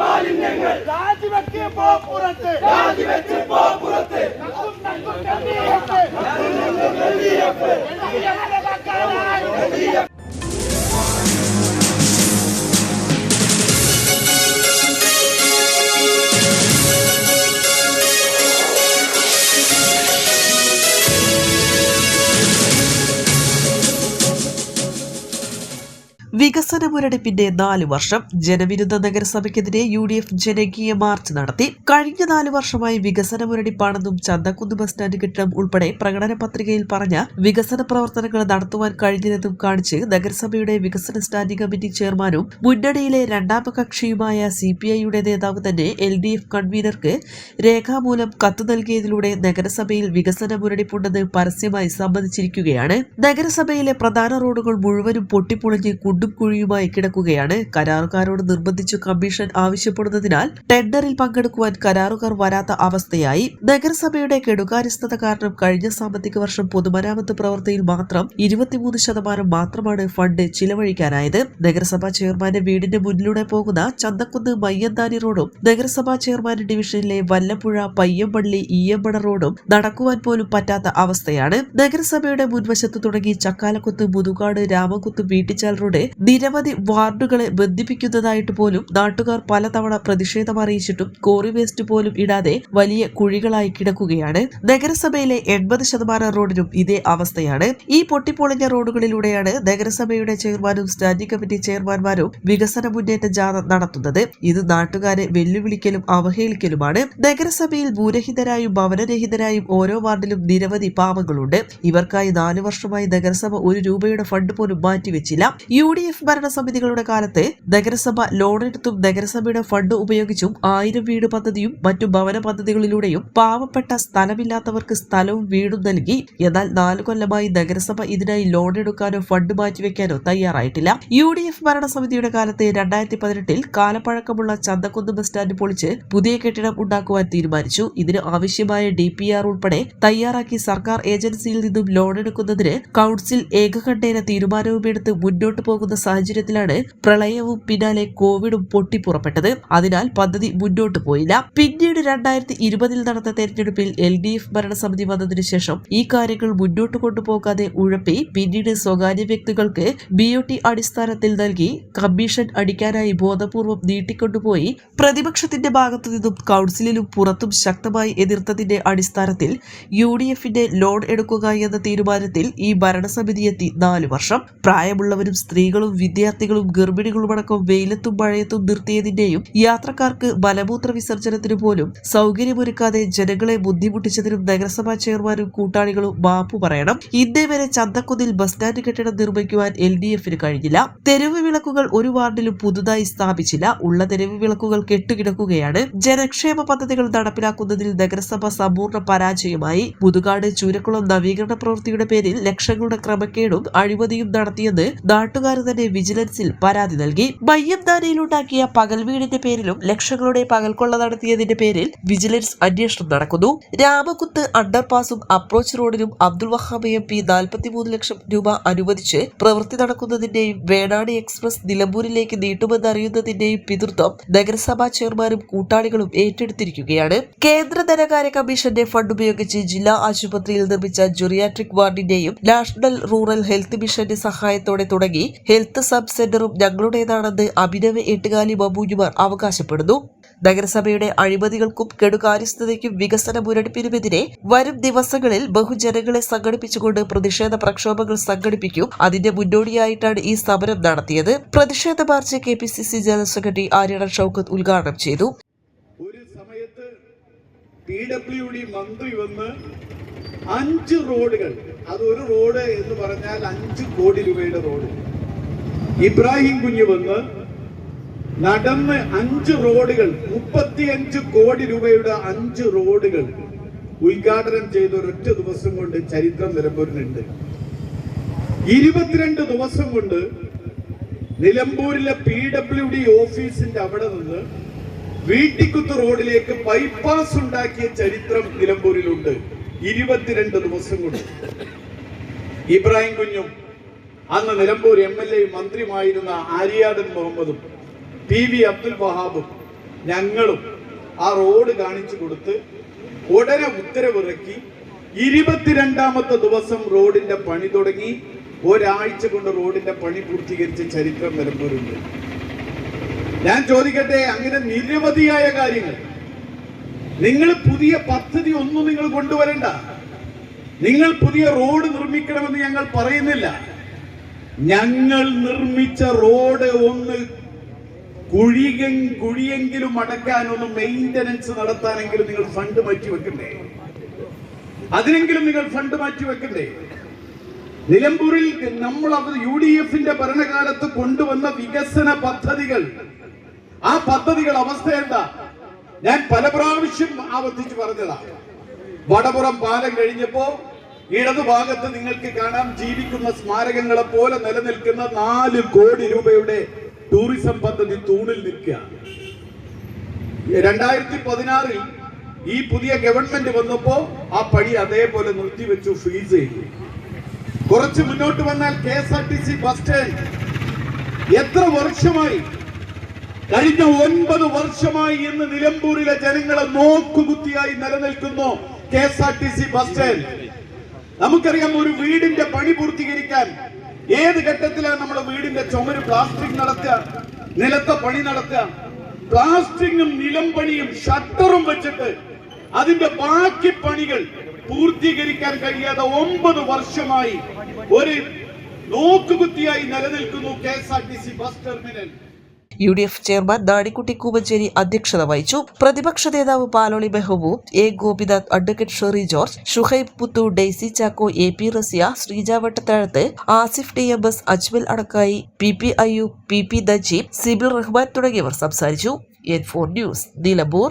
മാലിന്യങ്ങൾ. രാജിവെക്ക് പോ പുറത്ത്. രാജിവെച്ച് വികസന മുരടിപ്പിന്റെ നാല് വർഷം ജനവിരുദ്ധ നഗരസഭയ്ക്കെതിരെ യു ഡി എഫ് ജനകീയ മാർച്ച് നടത്തി. കഴിഞ്ഞ നാല് വർഷമായി വികസന മുരടിപ്പാണെന്നും ചന്തക്കുന്ന് ബസ് സ്റ്റാൻഡ് കെട്ടിടം ഉൾപ്പെടെ പ്രകടന പത്രികയിൽ പറഞ്ഞ വികസന പ്രവർത്തനങ്ങൾ നടത്തുവാൻ കഴിഞ്ഞില്ലെന്നും കാണിച്ച് നഗരസഭയുടെ വികസന സ്റ്റാൻഡിംഗ് കമ്മിറ്റി ചെയർമാനും മുന്നണിയിലെ രണ്ടാമ കക്ഷിയുമായ സി പി ഐയുടെ നേതാവ് തന്നെ എൽ ഡി എഫ് കൺവീനർക്ക് രേഖാമൂലം കത്ത് നൽകിയതിലൂടെ നഗരസഭയിൽ വികസന മുരടിപ്പുണ്ടെന്ന് പരസ്യമായി സമ്മതിച്ചിരിക്കുകയാണ്. നഗരസഭയിലെ പ്രധാന റോഡുകൾ മുഴുവനും പൊട്ടിപ്പൊളിഞ്ഞ് കുണ്ടും കിടക്കുകയാണ്. കരാറുകാരോട് നിർബന്ധിച്ചു കമ്മീഷൻ ആവശ്യപ്പെടുന്നതിനാൽ ടെൻഡറിൽ പങ്കെടുക്കുവാൻ കരാറുകാർ വരാത്ത അവസ്ഥയായി. നഗരസഭയുടെ കെടുകാര്യസ്ഥത കാരണം കഴിഞ്ഞ സാമ്പത്തിക വർഷം പൊതുമരാമത്ത് പ്രവൃത്തിയിൽ മാത്രം ഇരുപത്തിമൂന്ന് ശതമാനം മാത്രമാണ് ഫണ്ട് ചിലവഴിക്കാനായത്. നഗരസഭാ ചെയർമാന്റെ വീടിന്റെ മുന്നിലൂടെ പോകുന്ന ചന്തക്കുന്ന് മയ്യന്താനി റോഡും നഗരസഭാ ചെയർമാന്റെ ഡിവിഷനിലെ വല്ലപ്പുഴ പയ്യമ്പള്ളി ഈയമ്പട റോഡും നടക്കുവാൻ പോലും പറ്റാത്ത അവസ്ഥയാണ്. നഗരസഭയുടെ മുൻവശത്ത് തുടങ്ങി ചക്കാലക്കുത്ത് മുതുകാട് രാമകുത്ത് വീട്ടിച്ചാൽ റോഡ് നിരവധി വാർഡുകളെ ബന്ധിപ്പിക്കുന്നതായിട്ട് പോലും നാട്ടുകാർ പലതവണ പ്രതിഷേധം അറിയിച്ചിട്ടും കോറി വേസ്റ്റ് പോലും ഇടാതെ വലിയ കുഴികളായി കിടക്കുകയാണ്. നഗരസഭയിലെ എൺപത് ശതമാനം റോഡിനും ഇതേ അവസ്ഥയാണ്. ഈ പൊട്ടിപ്പൊളിഞ്ഞ റോഡുകളിലൂടെയാണ് നഗരസഭയുടെ ചെയർമാനും സ്റ്റാൻഡിംഗ് കമ്മിറ്റി ചെയർമാൻമാരും വികസന മുന്നേറ്റ ജാഥ നടത്തുന്നത്. ഇത് നാട്ടുകാരെ വെല്ലുവിളിക്കലും അവഹേളിക്കലുമാണ്. നഗരസഭയിൽ ഭൂരഹിതരായും ഭവനരഹിതരായും ഓരോ വാർഡിലും നിരവധി പാവങ്ങളുണ്ട്. ഇവർക്കായി നാലു വർഷമായി നഗരസഭ ഒരു രൂപയുടെ ഫണ്ട് പോലും മാറ്റിവെച്ചില്ല. യു ഡി എഫ് ഭരണസമിതികളുടെ കാലത്ത് നഗരസഭ ലോണെടുത്തും നഗരസഭയുടെ ഫണ്ട് ഉപയോഗിച്ചും ആയിരം വീട് പദ്ധതിയും മറ്റു ഭവന പദ്ധതികളിലൂടെയും പാവപ്പെട്ട സ്ഥലമില്ലാത്തവർക്ക് സ്ഥലവും വീടും നൽകി. എന്നാൽ നാലു കൊല്ലമായി നഗരസഭ ഇതിനായി ലോൺ എടുക്കാനോ ഫണ്ട് മാറ്റിവെക്കാനോ തയ്യാറായിട്ടില്ല. യു ഡി എഫ് ഭരണസമിതിയുടെ കാലത്ത് രണ്ടായിരത്തി പതിനെട്ടിൽ കാലപ്പഴക്കമുള്ള ചന്തക്കുന്ന് ബസ് സ്റ്റാൻഡ് പൊളിച്ച് പുതിയ കെട്ടിടം ഉണ്ടാക്കുവാൻ തീരുമാനിച്ചു. ഇതിന് ആവശ്യമായ ഡി പി ആർ ഉൾപ്പെടെ തയ്യാറാക്കി സർക്കാർ ഏജൻസിയിൽ നിന്നും ലോൺ എടുക്കുന്നതിന് കൗൺസിൽ ഏകകണ്ഠേന തീരുമാനവുമെടുത്ത് മുന്നോട്ട് പോകുന്ന സാഹചര്യത്തിലാണ് പ്രളയവും പിന്നാലെ കോവിഡും പൊട്ടിപ്പുറപ്പെട്ടത്. അതിനാൽ പദ്ധതി മുന്നോട്ട് പോയില്ല. പിന്നീട് രണ്ടായിരത്തി ഇരുപതിൽ നടന്ന തെരഞ്ഞെടുപ്പിൽ എൽ ഡി എഫ് ഭരണസമിതി വന്നതിനു ശേഷം ഈ കാര്യങ്ങൾ മുന്നോട്ട് കൊണ്ടുപോകാതെ ഉഴപ്പി പിന്നീട് സ്വകാര്യ വ്യക്തികൾക്ക് ബി ഒ ടി അടിസ്ഥാനത്തിൽ നൽകി കമ്മീഷൻ അടിക്കാനായി ബോധപൂർവം നീട്ടിക്കൊണ്ടുപോയി. പ്രതിപക്ഷത്തിന്റെ ഭാഗത്തു നിന്നും കൗൺസിലിലും പുറത്തും ശക്തമായി എതിർത്തതിന്റെ അടിസ്ഥാനത്തിൽ യു ഡി എഫിന്റെ ലോൺ എടുക്കുക എന്ന തീരുമാനത്തിൽ ഈ ഭരണസമിതി എത്തി നാലു വർഷം. പ്രായമുള്ളവരും സ്ത്രീകളും വിദ്യാർത്ഥികളും ഗർഭിണികളുമടക്കം വെയിലത്തും മഴയത്തും നിർത്തിയതിന്റെയും യാത്രക്കാർക്ക് മലമൂത്ര വിസർജനത്തിനു പോലും സൗകര്യമൊരുക്കാതെ ജനങ്ങളെ ബുദ്ധിമുട്ടിച്ചതിനും നഗരസഭാ ചെയർമാനും കൂട്ടാളികളും മാപ്പു പറയണം. ഇന്നേ വരെ ചന്തക്കുന്നിൽ ബസ് സ്റ്റാൻഡ് കെട്ടിടം നിർമ്മിക്കുവാൻ എൽ ഡി എഫിന് കഴിഞ്ഞില്ല. തെരുവ് വിളക്കുകൾ ഒരു വാർഡിലും പുതുതായി സ്ഥാപിച്ചില്ല. ഉള്ള തെരുവ് വിളക്കുകൾ കെട്ടുകിടക്കുകയാണ്. ജനക്ഷേമ പദ്ധതികൾ നടപ്പിലാക്കുന്നതിൽ നഗരസഭ സമ്പൂർണ പരാജയമായി. മുതുകാട് ചൂരക്കുളം നവീകരണ പ്രവൃത്തിയുടെ പേരിൽ ലക്ഷങ്ങളുടെ ക്രമക്കേടും അഴിമതിയും നടത്തിയെന്ന് നാട്ടുകാർ തന്നെ വിജിലൻസിൽ പരാതി നൽകി. മയ്യംദാനയിലുണ്ടാക്കിയ പകൽ വീടിന്റെ പേരിലും ലക്ഷങ്ങളുടെ പകൽക്കൊള്ള നടത്തിയതിന്റെ പേരിൽ വിജിലൻസ് അന്വേഷണം നടക്കുന്നു. രാമകുത്ത് അണ്ടർപാസും അപ്രോച്ച് റോഡിനും അബ്ദുൾ വഹാബ് എം പി നാൽപ്പത്തിമൂന്ന് ലക്ഷം രൂപ അനുവദിച്ച് പ്രവൃത്തി നടക്കുന്നതിന്റെയും വേണാടി എക്സ്പ്രസ് നിലമ്പൂരിലേക്ക് നീട്ടുമെന്നറിയുന്നതിന്റെയും പിതൃത്വം നഗരസഭാ ചെയർമാനും കൂട്ടാളികളും ഏറ്റെടുത്തിരിക്കുകയാണ്. കേന്ദ്ര ധനകാര്യ കമ്മീഷന്റെ ഫണ്ട് ഉപയോഗിച്ച് ജില്ലാ ആശുപത്രിയിൽ നിർമ്മിച്ച ജുറിയാട്രിക് വാർഡിന്റെയും നാഷണൽ റൂറൽ ഹെൽത്ത് മിഷന്റെ സഹായത്തോടെ തുടങ്ങി. ഹെൽത്ത് സബ് സെന്ററും ഞങ്ങളുടേതാണെന്ന് അഭിനവ് എട്ടുകാലി മമ്മൂഞ്ഞുമാർ അവകാശപ്പെടുന്നു. നഗരസഭയുടെ അഴിമതികൾക്കും കെടുകാര്യസ്ഥതയ്ക്കും വികസന മുരടിപ്പിനുമെതിരെ വരും ദിവസങ്ങളിൽ ബഹുജനങ്ങളെ സംഘടിപ്പിച്ചുകൊണ്ട് പ്രതിഷേധ പ്രക്ഷോഭങ്ങൾ സംഘടിപ്പിക്കും. അതിന്റെ മുന്നോടിയായിട്ടാണ് ഈ സമരം നടത്തിയത്. പ്രതിഷേധ march K P C C general secretary Aryadan Shoukath ഉദ്ഘാടനം ചെയ്തു. ഒരു സമയത്ത് പി ഡബ്ല്യു ഡി മന്ത്രി വന്ന് അഞ്ച് റോഡുകൾ അത് ഒരു റോഡ് എന്ന് പറഞ്ഞാൽ അഞ്ച് കോടി രൂപയുടെ റോഡ്. ഇബ്രാഹിം കുഞ്ഞ് വന്ന് നടന്ന് അഞ്ച് റോഡുകൾ മുപ്പത്തിയഞ്ച് കോടി രൂപയുടെ അഞ്ച് റോഡുകൾ ഉദ്ഘാടനം ചെയ്ത ഒരൊറ്റ ദിവസം കൊണ്ട് ചരിത്രം നിലമ്പൂരിനുണ്ട് ഇരുപത്തിരണ്ട് ദിവസം കൊണ്ട് നിലമ്പൂരിലെ പി ഡബ്ല്യു ഡി ഓഫീസിന്റെ അവിടെ നിന്ന് വീട്ടിക്കുത്ത് റോഡിലേക്ക് ബൈപ്പാസ് ഉണ്ടാക്കിയ ചരിത്രം നിലമ്പൂരിലുണ്ട്. ഇരുപത്തിരണ്ട് ദിവസം കൊണ്ട്. ഇബ്രാഹിം കുഞ്ഞും അന്ന് നിലമ്പൂർ എം എൽ എ മന്ത്രിയുമായിരുന്ന ആര്യാടൻ മുഹമ്മദും പി വി അബ്ദുൽ വഹാബും ഞങ്ങളും ആ റോഡ് കാണിച്ചു കൊടുത്ത് ഉടനെ ഉത്തരവിറക്കി. ഇരുപത്തിരണ്ടാമത്തെ ദിവസം റോഡിന്റെ പണി തുടങ്ങി. ഒരാഴ്ച കൊണ്ട് റോഡിന്റെ പണി പൂർത്തീകരിച്ച ചരിത്രം നിലമ്പൂരുണ്ട്. ഞാൻ ചോദിക്കട്ടെ അങ്ങനെ നിരവധിയായ കാര്യങ്ങൾ. നിങ്ങൾ പുതിയ പദ്ധതി ഒന്നും നിങ്ങൾ കൊണ്ടുവരണ്ട. നിങ്ങൾ പുതിയ റോഡ് നിർമ്മിക്കണമെന്ന് ഞങ്ങൾ പറയുന്നില്ല. ഞങ്ങൾ നിർമ്മിച്ച റോഡ് ഒന്ന് കുഴിയും കുഴിയെങ്കിലും അടക്കാൻ ഒന്ന് മെയിന്റനൻസ് നടത്താനെങ്കിലും നിങ്ങൾ ഫണ്ട് മാറ്റി വെക്കണ്ടേ? അതിനെങ്കിലും നിങ്ങൾ ഫണ്ട് മാറ്റി വെക്കണ്ടേ? നിലമ്പൂരിൽ നമ്മൾ അവർ യു ഡി എഫിന്റെ ഭരണകാലത്ത് കൊണ്ടുവന്ന വികസന പദ്ധതികൾ. ആ പദ്ധതികൾ അവസ്ഥ എന്താ? ഞാൻ പല പ്രാവശ്യം ആവർത്തിച്ച് പറഞ്ഞതാ. വടപുറം പാലം കഴിഞ്ഞപ്പോ ഇടതുഭാഗത്ത് നിങ്ങൾക്ക് കാണാം ജീവിക്കുന്ന സ്മാരകങ്ങളെ പോലെ നിലനിൽക്കുന്ന നാല് കോടി രൂപയുടെ ടൂറിസം പദ്ധതി തൂണിൽ നിൽക്കുകയാണ്. രണ്ടായിരത്തി പതിനാറിൽ ഈ പുതിയ ഗവൺമെന്റ് വന്നപ്പോ ആ പടി അതേപോലെ നിർത്തിവെച്ചു ഫ്രീസ് ചെയ്തു. കുറച്ച് മുന്നോട്ട് വന്നാൽ K S R T C bus stand. എത്ര വർഷമായി? കഴിഞ്ഞ ഒൻപത് വർഷമായി ഇന്ന് നിലമ്പൂരിലെ ജനങ്ങളെ നോക്കുകുത്തിയായി നിലനിൽക്കുന്നു K S R T C bus stand. നമുക്കറിയാം ഒരു വീടിന്റെ പണി പൂർത്തീകരിക്കാൻ ഏത് ഘട്ടത്തിലാണ് നമ്മുടെ വീടിന്റെ ചുമര് പ്ലാസ്റ്റിക് നടത്തുക നിലത്തെ പണി നടത്തുക? പ്ലാസ്റ്റിക്കും നിലംപണിയും ഷട്ടറും വെച്ചിട്ട് അതിന്റെ ബാക്കി പണികൾ പൂർത്തീകരിക്കാൻ കഴിയാതെ ഒമ്പത് വർഷമായി ഒരു നോക്കുകുത്തിയായി നിലനിൽക്കുന്നു K S R T C bus terminal. U D F chairman Nanikutty Koovancheri അധ്യക്ഷത വഹിച്ചു. പ്രതിപക്ഷ നേതാവ് Paloli Mehboob A Gopinath advocate Sherry George Shuhaib Puthu Daisy Chacko A P Raziya Sreeja Vattathazhath Asif T M S Ajmal Adakkayi P P Ayyub P P Najeeb Sibil Rahman തുടങ്ങിയവർ സംസാരിച്ചു. N four news Nilambur.